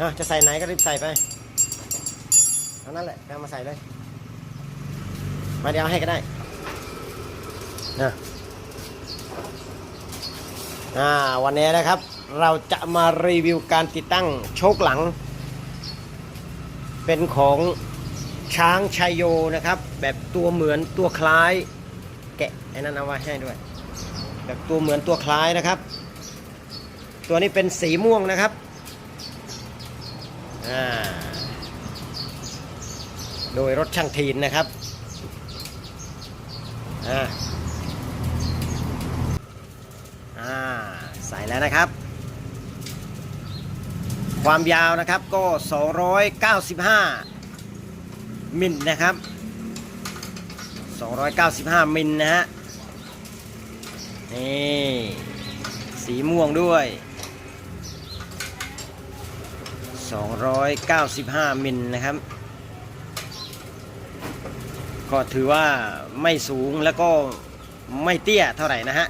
อะจะใส่ไหนก็รีบใส่ไปเอานั่นแหละเอามาใส่เลย มาเดี๋ยวให้ก็ได้นะอ่าวันนี้นะครับ เราจะมารีวิวการติดตั้งโชคหลัง เป็นของช้างชัยโยนะครับ แบบตัวเหมือนตัวคล้าย แกะไอ้นั่นเอาไว้ให้ด้วย แบบตัวเหมือนตัวคล้ายนะครับ ตัวนี้เป็นสีม่วงนะครับ โดยรถช่างทีนนะครับอ่าอ่าใส่แล้วนะครับ ความยาวนะครับก็ 295 มิลนะครับ 295 มิลนะฮะ นี่ สีม่วงด้วย 295 มิลนะครับ ก็ถือว่าไม่สูงแล้วก็ไม่เตี้ยเท่าไหร่นะฮะ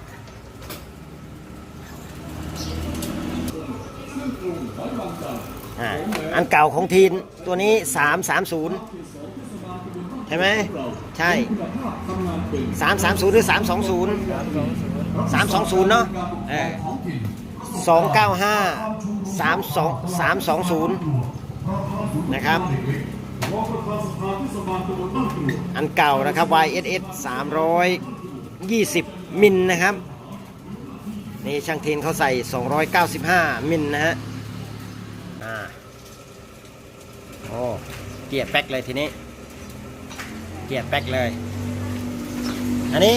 อ่าอันเก่าของทีนตัวนี้ 330 ใช่ไหมใช่ 330 หรือ 320 320 เนาะ เออ295 32 320นะครับ อันเก่านะครับ YSS 320 มิลนะครับ นี่ช่างเทนเขาใส่ 295 มิลนะฮะอ่าโอ้เกียร์แป๊กเลยทีนี้ เกียร์แป๊กเลย อันนี้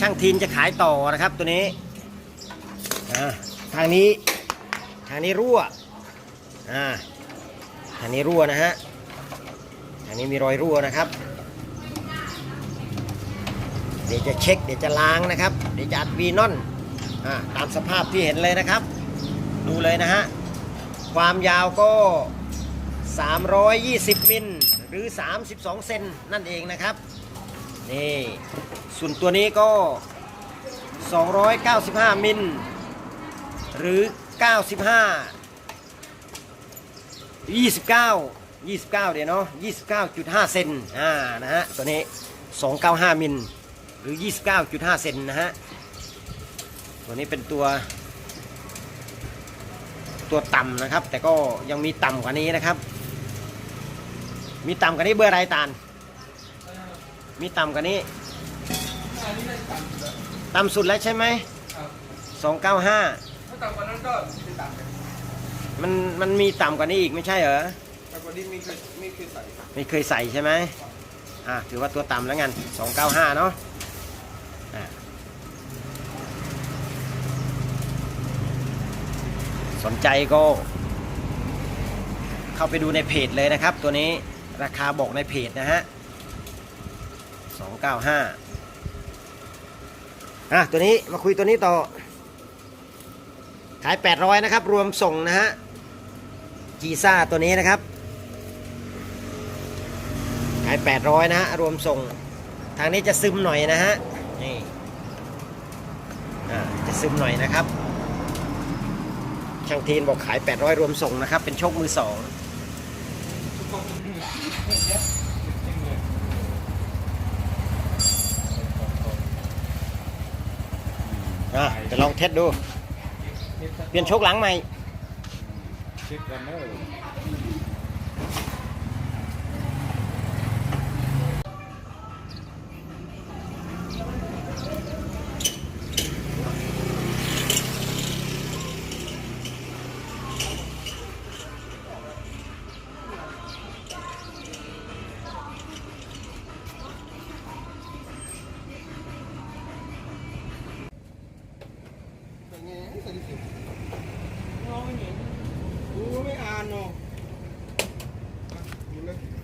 ช่างทีนจะขายต่อนะครับตัวนี้ทางนี้ ทางนี้รั่วอ่าทางนี้รั่วนะฮะทางนี้มีรอยรั่วนะครับ เดี๋ยวจะเช็คเดี๋ยวจะล้างนะครับ เดี๋ยวจะอัดวีนอนอ่าตามสภาพที่เห็นเลยนะครับ ดูเลยนะฮะความยาวก็ 320 มิลหรือ 32 เซนนั่นเองนะครับนี่ส่วนตัวนี้ก็ 295 มิลหรือ 95 29 29เดี๋ยวเนาะ29.5เซนอ่านะฮะตัวนี้295มิลหรือ29.5เซนนะฮะตัวนี้เป็นตัวตัวต่ำนะครับ แต่ก็ยังมีต่ำกว่านี้นะครับ มีต่ำกว่านี้เบอร์ไรตาลมีต่ำกว่านี้ต่ำสุดแล้วใช่ไหมสองเก้าห้า ถ้าต่ำกว่านั้นก็จะต่ำกันมันมันมีต่ำกว่านี้อีกไม่ใช่เหรอแต่กว่านี้มีเคยมีเคยใส่ไม่เคยใส่ใช่ไหมอะถือว่าตัวต่ำแล้วกันสองเก้าห้าเนาะอะสนใจก็ เข้าไปดูในเพจเลยนะครับ ตัวนี้ราคาบอกในเพจนะฮะสองเก้าห้าอะตัวนี้มาคุยตัวนี้ต่อ ขาย 800 นะครับ รวมส่งนะฮะจีซ่าตัวนี้นะครับ ขาย 800 นะฮะ รวมส่ง ทางนี้จะซึมหน่อยนะฮะ นี่จะซึมหน่อยนะครับ ช่างทีนบอกขาย 800 รวมส่งนะครับ เป็นโชคมือสองอะจะลองเทสดู เปลี่ยนโชคหลังใหม่ ชิดกันเนอ Ngomongin. Gue ano. Ah.